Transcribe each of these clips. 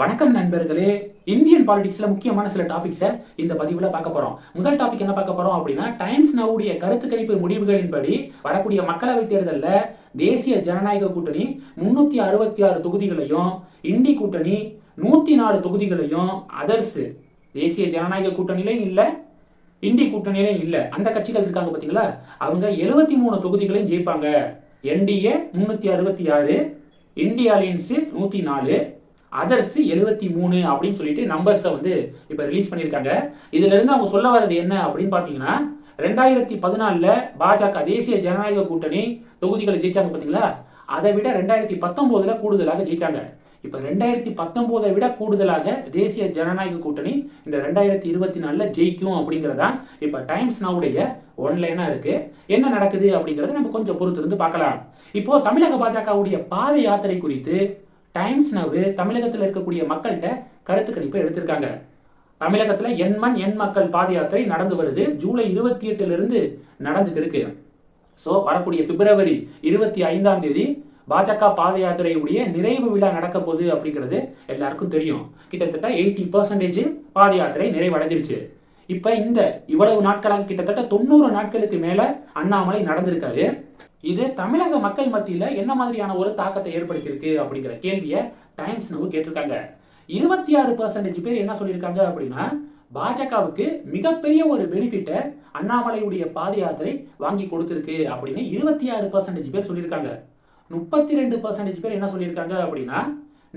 வணக்கம் நண்பர்களே. இந்தியன் பாலிடிக்ஸ்ல முக்கியமான சில டாபிக்ஸை இந்த பதிவுல பார்க்க போறோம். முதல் டாபிக் என்ன பார்க்க போறோம் அப்படின்னா டைம்ஸ் நவுடைய கருத்து கணிப்பு முடிவுகளின்படி வரக்கூடிய மக்களவை தேர்தலில் தேசிய ஜனநாயக கூட்டணி முன்னூத்தி அறுபத்தி ஆறு தொகுதிகளையும் இண்டி கூட்டணி நூத்தி நாலு தொகுதிகளையும் அதர்ஸ் தேசிய ஜனநாயக கூட்டணியிலையும் இல்லை இண்டி கூட்டணியிலையும் இல்லை. அந்த கட்சிகள் இருக்காங்க பாத்தீங்களா? அவங்க எழுபத்தி மூணு தொகுதிகளையும் ஜெயிப்பாங்க. என்டிஏ முன்னூத்தி அறுபத்தி ஆறு இந்திய அலையன்ஸ் நூத்தி நாலு. அதர்ஸ் எழுபத்தி மூணு அப்படின்னு சொல்லிட்டு நம்பர்ஸை வந்து இப்போ ரிலீஸ் பண்ணியிருக்காங்க. இதுல இருந்து அவங்க சொல்ல வர்றது என்ன அப்படின்னு பார்த்தீங்கன்னா ரெண்டாயிரத்தி பதினாலில் பாஜக தேசிய ஜனநாயக கூட்டணி தொகுதிகளை ஜெயிச்சாங்க பார்த்தீங்களா அதை விட ரெண்டாயிரத்தி பத்தொம்போதில் கூடுதலாக ஜெயிச்சாங்க. இப்போ ரெண்டாயிரத்தி பத்தொம்போதை விட கூடுதலாக தேசிய ஜனநாயக கூட்டணி இந்த ரெண்டாயிரத்தி இருபத்தி நாலில் ஜெயிக்கும் அப்படிங்கிறதான் இப்போ டைம்ஸ் நவுடைய ஒன்லைனாக இருக்குது என்ன நடக்குது அப்படிங்கிறத நம்ம கொஞ்சம் பொறுத்திருந்து பார்க்கலாம். இப்போது தமிழக பாஜகவுடைய பாத யாத்திரை குறித்து டைம்ஸ் நவு தமிழகத்தில் இருக்கக்கூடிய மக்கள்கிட்ட கருத்து கணிப்பை எடுத்திருக்காங்க. தமிழகத்தில் எண்மண் எண் மக்கள் பாத யாத்திரை நடந்து வருது. ஜூலை இருபத்தி எட்டுலேருந்து நடந்துட்டு இருக்கு. ஸோ வரக்கூடிய பிப்ரவரி இருபத்தி ஐந்தாம் தேதி பாஜக பாத யாத்திரையுடைய நிறைவு விழா நடக்க போகுது அப்படிங்கிறது எல்லாருக்கும் தெரியும். கிட்டத்தட்ட எயிட்டி பர்சன்டேஜ் பாத யாத்திரை நிறைவடைஞ்சிருச்சு. இப்போ இந்த இவ்வளவு நாட்களாக கிட்டத்தட்ட தொண்ணூறு நாட்களுக்கு மேல அண்ணாமலை நடந்திருக்காரு. இது தமிழக மக்கள் மத்தியில என்ன மாதிரியான ஒரு தாக்கத்தை ஏற்படுத்தியிருக்கு அப்படிங்கிற கேள்வியை டைம்ஸ் நவு கேட்டிருக்காங்க. இருபத்தி ஆறு பர்சன்டேஜ் பேர் என்ன சொல்லியிருக்காங்க அப்படின்னா பாஜகவுக்கு மிகப்பெரிய ஒரு பெனிஃபிட்டை அண்ணாமலையுடைய பாத யாத்திரை வாங்கி கொடுத்துருக்கு அப்படின்னு இருபத்தி ஆறு பர்சன்டேஜ் பேர் சொல்லியிருக்காங்க. முப்பத்தி ரெண்டு பர்சன்டேஜ் பேர் என்ன சொல்லியிருக்காங்க அப்படின்னா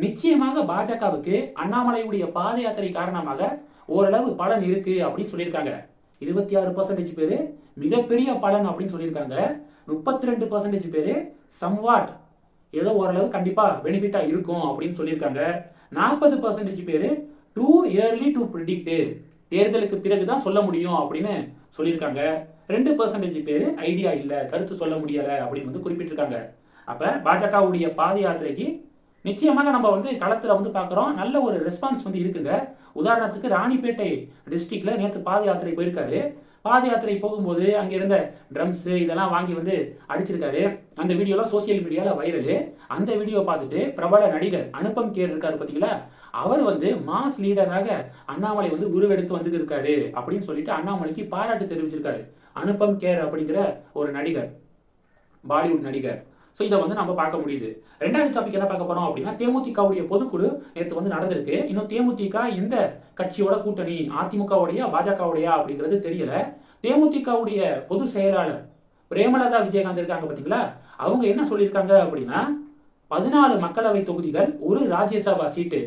நிச்சயமாக பாஜகவுக்கு அண்ணாமலையுடைய பாத யாத்திரை காரணமாக ஓரளவு பலன் இருக்கு அப்படின்னு சொல்லியிருக்காங்க. இருபத்தி ஆறு பர்சன்டேஜ் பேர் மிகப்பெரிய பலன் அப்படின்னு சொல்லியிருக்காங்க. முப்பத்தி ரெண்டு பர்சன்டேஜ் பேர் சம்வாட் ஏதோ ஓரளவு கண்டிப்பாக பெனிஃபிட்டாக இருக்கும் அப்படின்னு சொல்லியிருக்காங்க. நாற்பது பர்சன்டேஜ் பேர் டூ இயர்லி டு ப்ரிடிக்ட் தேர்தலுக்கு பிறகு தான் சொல்ல முடியும் அப்படின்னு சொல்லியிருக்காங்க. ரெண்டு பர்சன்டேஜ் பேர் ஐடியா இல்லை கருத்து சொல்ல முடியலை அப்படின்னு வந்து குறிப்பிட்டிருக்காங்க. அப்போ பாஜகவுடைய பாத யாத்திரைக்கு நிச்சயமாக நம்ம வந்து களத்தில் வந்து பார்க்குறோம். நல்ல ஒரு ரெஸ்பான்ஸ் வந்து இருக்குங்க. உதாரணத்துக்கு ராணிப்பேட்டை டிஸ்ட்ரிக்ட்ல நேற்று பாத யாத்திரை போயிருக்காரு. பாத யாத்திரை போகும்போது அங்கே இருந்த ட்ரம்ஸு இதெல்லாம் வாங்கி வந்து அடிச்சிருக்காரு. அந்த வீடியோலாம் சோசியல் மீடியாவில் வைரலு அந்த வீடியோ பார்த்துட்டு பிரபல நடிகர் அனுபம் கேர் இருக்காரு பார்த்தீங்களா அவர் வந்து மாஸ் லீடராக அண்ணாமலை வந்து உருவெடுத்து வந்துட்டு இருக்காரு அப்படின்னு சொல்லிட்டு அண்ணாமலைக்கு பாராட்டு தெரிவிச்சிருக்காரு. அனுபம் கேர் அப்படிங்கிற ஒரு நடிகர் பாலிவுட் நடிகர். ஸோ இதை வந்து நம்ம பார்க்க முடியுது. ரெண்டாவது டாபிக் என்ன பார்க்க போறோம் அப்படின்னா தேமுதிகவுடைய பொதுக்குழு நேற்று வந்து நடந்திருக்கு. இன்னும் தேமுதிக எந்த கட்சியோட கூட்டணி அதிமுகவுடைய பாஜகவுடைய அப்படிங்கிறது தெரியல. தேமுதிகவுடைய பொது செயலாளர் பிரேமலதா விஜயகாந்த் இருக்காங்க பார்த்தீங்களா அவங்க என்ன சொல்லியிருக்காங்க அப்படின்னா பதினாலு மக்களவை தொகுதிகள் ஒரு ராஜ்யசபா சீட்டு.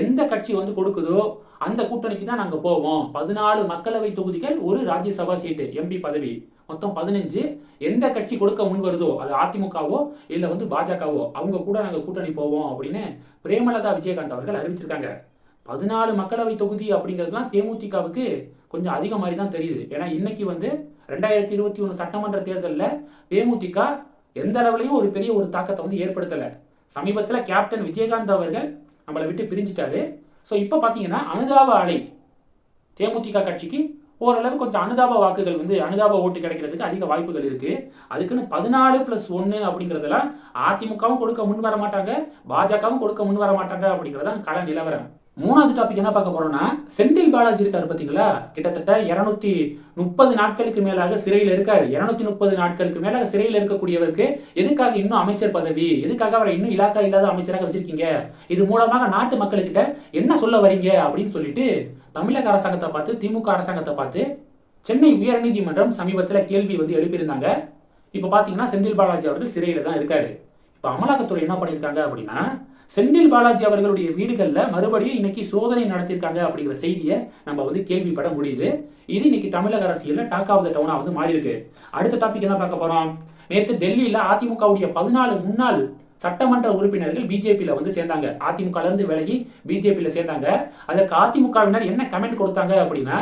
எந்த கட்சி வந்து கொடுக்குதோ அந்த கூட்டணிக்கு தான் நாங்கள் போவோம். பதினாலு மக்களவை தொகுதிகள் ஒரு ராஜ்யசபா சீட்டு எம்பி பதவி. மொத்தம் பதினஞ்சு. எந்த கட்சி கொடுக்க முன் வருதோ அது அதிமுகவோ இல்லை வந்து பாஜகவோ அவங்க கூட நாங்கள் கூட்டணி போவோம் அப்படின்னு பிரேமலதா விஜயகாந்த் அவர்கள் அறிவிச்சிருக்காங்க. பதினாலு மக்களவை தொகுதி அப்படிங்கிறதுலாம் தேமுதிகவுக்கு கொஞ்சம் அதிக மாதிரி தான் தெரியுது. ஏன்னா இன்னைக்கு வந்து ரெண்டாயிரத்தி இருபத்தி ஒன்று சட்டமன்ற தேர்தலில் தேமுதிக எந்த அளவுலையும் ஒரு பெரிய ஒரு தாக்கத்தை வந்து ஏற்படுத்தலை. சமீபத்தில் கேப்டன் விஜயகாந்த் அவர்கள் நம்மளை விட்டு பிரிஞ்சிட்டாரு. ஸோ இப்போ பார்த்தீங்கன்னா அனுதாப அலை தேமுதிக கட்சிக்கு ஓரளவு கொஞ்சம் அனுதாப வாக்குகள் வந்து அனுதாப ஓட்டு கிடைக்கிறதுக்கு அதிக வாய்ப்புகள் இருக்கு. அதுக்குன்னு பதினாலு பிளஸ் ஒன்று அப்படிங்கிறதெல்லாம் அதிமுகவும் கொடுக்க முன் வர மாட்டாங்க பாஜகவும் கொடுக்க முன் வர மாட்டாங்க அப்படிங்கிறதான் கள நிலவரம். மூணாவது டாபிக் என்ன பார்க்க போறோம்னா செந்தில் பாலாஜி இருக்காரு பார்த்தீங்களா கிட்டத்தட்ட இருநூத்தி முப்பது நாட்களுக்கு மேலாக சிறையில் இருக்காரு. இருநூத்தி முப்பது நாட்களுக்கு மேலாக சிறையில் இருக்கக்கூடியவருக்கு எதுக்காக இன்னும் அமைச்சர் பதவி? எதுக்காக அவரை இன்னும் இலாக்கா இல்லாத அமைச்சராக வச்சிருக்கீங்க? இது மூலமாக நாட்டு மக்கள்கிட்ட என்ன சொல்ல வரீங்க? அப்படின்னு சொல்லிட்டு தமிழக அரசாங்கத்தை பார்த்து திமுக அரசாங்கத்தை பார்த்து சென்னை உயர்நீதிமன்றம் சமீபத்தில் கேள்வி வந்து எழுப்பியிருந்தாங்க. இப்போ பார்த்தீங்கன்னா செந்தில் பாலாஜி அவர்கள் சிறையில் தான் இருக்காரு. இப்போ அமலாக்கத்துறை என்ன பண்ணியிருக்காங்க அப்படின்னா செந்தில் பாலாஜி அவர்களுடைய வீடுகளில் மறுபடியும் இன்னைக்கு சோதனை நடத்தியிருக்காங்க அப்படிங்கிற செய்தியை நம்ம வந்து கேள்விப்பட முடியுது. இது இன்னைக்கு தமிழக அரசியலில் டாக் ஆஃப் த டவுனா வந்து மாறி இருக்கு அடுத்த டாபிக் என்ன பார்க்க போறோம்? நேற்று டெல்லியில் அதிமுகவுடைய பதினாலு முன்னாள் சட்டமன்ற உறுப்பினர்கள் பிஜேபியில் வந்து சேர்ந்தாங்க. அதிமுகலேருந்து விலகி பிஜேபியில் சேர்ந்தாங்க. அதற்கு அதிமுகவினர் என்ன கமெண்ட் கொடுத்தாங்க அப்படின்னா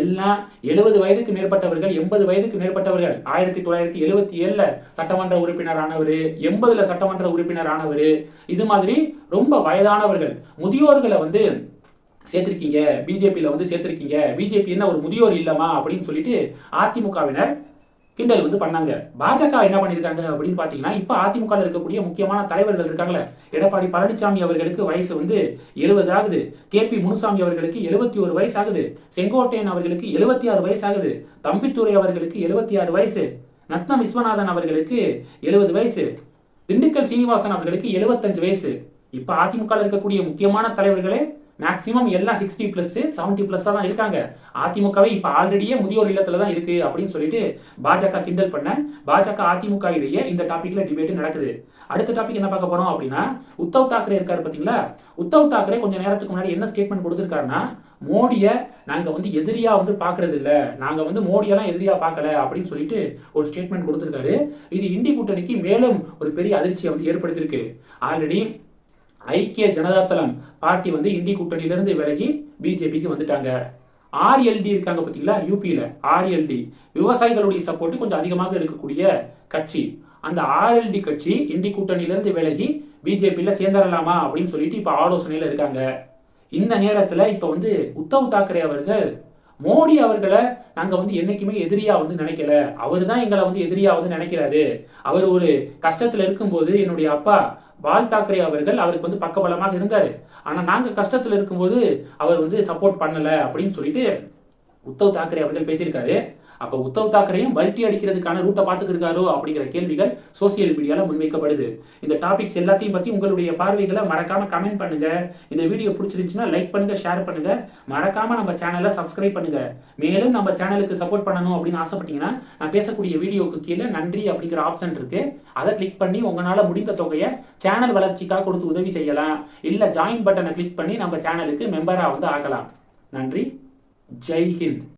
எல்லாம் எழுபது வயதுக்கு மேற்பட்டவர்கள் எண்பது வயதுக்கு மேற்பட்டவர்கள் ஆயிரத்தி தொள்ளாயிரத்தி எழுபத்தி ஏழில் சட்டமன்ற உறுப்பினர் ஆனவர் எண்பதுல சட்டமன்ற உறுப்பினர் ஆனவர் இது மாதிரி ரொம்ப வயதானவர்கள் முதியோர்களை வந்து சேர்த்திருக்கீங்க பிஜேபியில் வந்து சேர்த்திருக்கீங்க பிஜேபி என்ன ஒரு முதியோர் இல்லமா அப்படின்னு சொல்லிட்டு அதிமுகவினர் கிண்டல் வந்து பண்ணாங்க. பாஜக என்ன பண்ணியிருக்காங்க அப்படின்னு பார்த்தீங்கன்னா இப்போ அதிமுகவில் இருக்கக்கூடிய முக்கியமான தலைவர்கள் இருக்காங்களே எடப்பாடி பழனிசாமி அவர்களுக்கு வயசு வந்து எழுபது ஆகுது கே பி முனுசாமி அவர்களுக்கு எழுபத்தி ஒரு வயசு ஆகுது செங்கோட்டையன் அவர்களுக்கு எழுபத்தி ஆறு வயசு ஆகுது தம்பித்துறை அவர்களுக்கு எழுபத்தி ஆறு வயசு. நத்னம் விஸ்வநாதன் அவர்களுக்கு எழுபது வயசு. திண்டுக்கல் சீனிவாசன் அவர்களுக்கு எழுபத்தஞ்சு வயசு. இப்போ அதிமுகவில் இருக்கக்கூடிய முக்கியமான தலைவர்களே மேக்ஸிமம் எல்லாம் சிக்ஸ்டி ப்ளஸ் செவன்ட்டி ப்ளஸ்ஸாக தான் இருக்காங்க. அதிமுகவே இப்போ ஆல்ரெடியே முதியோர் இல்லத்துல தான் இருக்குது அப்படின்னு சொல்லிட்டு பாஜக கிண்டல் பண்ண பாஜக அதிமுக இடையே இந்த டாப்பிக்கில் டிபேட் நடக்குது. அடுத்த டாபிக் என்ன பார்க்க போகிறோம் அப்படின்னா உத்தவ் தாக்கரே இருக்காரு பார்த்தீங்களா? உத்தவ் தாக்கரே கொஞ்சம் நேரத்துக்கு முன்னாடி என்ன ஸ்டேட்மெண்ட் கொடுத்துருக்காருன்னா மோடியை நாங்கள் வந்து எதிரியாக வந்து பார்க்கறது இல்லை. நாங்கள் வந்து மோடியெல்லாம் எதிரியாக பார்க்கல அப்படின்னு சொல்லிட்டு ஒரு ஸ்டேட்மெண்ட் கொடுத்துருக்காரு. இது இந்தி கூட்டணிக்கு மேலும் ஒரு பெரிய அதிர்ச்சியை வந்து ஏற்படுத்தியிருக்கு. ஆல்ரெடி ஐக்கிய ஜனதாதளம் பார்ட்டி வந்து இந்தி கூட்டணியிலிருந்து விலகி பிஜேபிக்கு வந்துட்டாங்க. ஆர்எல்டி இருக்காங்க பார்த்தீங்களா யூபியில் ஆர்எல்டி விவசாயிகளுடைய சப்போர்ட் கொஞ்சம் அதிகமாக இருக்கக்கூடிய கட்சி. அந்த ஆர்எல்டி கட்சி இந்தி கூட்டணியிலிருந்து விலகி பிஜேபியில் சேர்ந்துடலாமா அப்படின்னு சொல்லிட்டு இப்போ ஆலோசனையில் இருக்காங்க. இந்த நேரத்தில் இப்போ வந்து உத்தவ் தாக்கரே அவர்கள் மோடி அவர்களை நாங்கள் வந்து என்னைக்குமே எதிரியாக வந்து நினைக்கல. அவர் தான் எங்களை வந்து எதிரியாக வந்து நினைக்கிறாரு. அவர் ஒரு கஷ்டத்தில் இருக்கும்போது என்னுடைய அப்பா பால் தாக்கரே அவர்கள் அவருக்கு வந்து பக்கபலமாக இருந்தார். ஆனால் நாங்கள் கஷ்டத்தில் இருக்கும்போது அவர் வந்து சப்போர்ட் பண்ணலை அப்படின்னு சொல்லிட்டு உத்தவ் தாக்கரே அவர்கள் பேசியிருக்காரு. அப்போ உத்தவ் தாக்கரையும் பல்ட்டி அடிக்கிறதுக்கான ரூட்டை பார்த்துக்கிருக்காரோ அப்படிங்கிற கேள்விகள் சோசியல் மீடியாவில் முன்வைக்கப்படுது. இந்த டாபிக்ஸ் எல்லாத்தையும் பற்றி உங்களுடைய பார்வைகளை மறக்காம கமெண்ட் பண்ணுங்க. இந்த வீடியோ பிடிச்சிருந்துச்சுன்னா லைக் பண்ணுங்க ஷேர் பண்ணுங்க. மறக்காம நம்ம சேனலை சப்ஸ்கிரைப் பண்ணுங்க. மேலும் நம்ம சேனலுக்கு சப்போர்ட் பண்ணணும் அப்படின்னு ஆசைப்பட்டீங்கன்னா நான் பேசக்கூடிய வீடியோக்கு கீழே நன்றி அப்படிங்கிற ஆப்ஷன் இருக்கு. அதை கிளிக் பண்ணி உங்களால் முடிந்த தொகையை சேனல் வளர்ச்சிக்காக கொடுத்து உதவி செய்யலாம். இல்லை ஜாயின் பட்டனை கிளிக் பண்ணி நம்ம சேனலுக்கு மெம்பராக வந்து ஆகலாம். நன்றி. ஜெய் ஹிந்த்.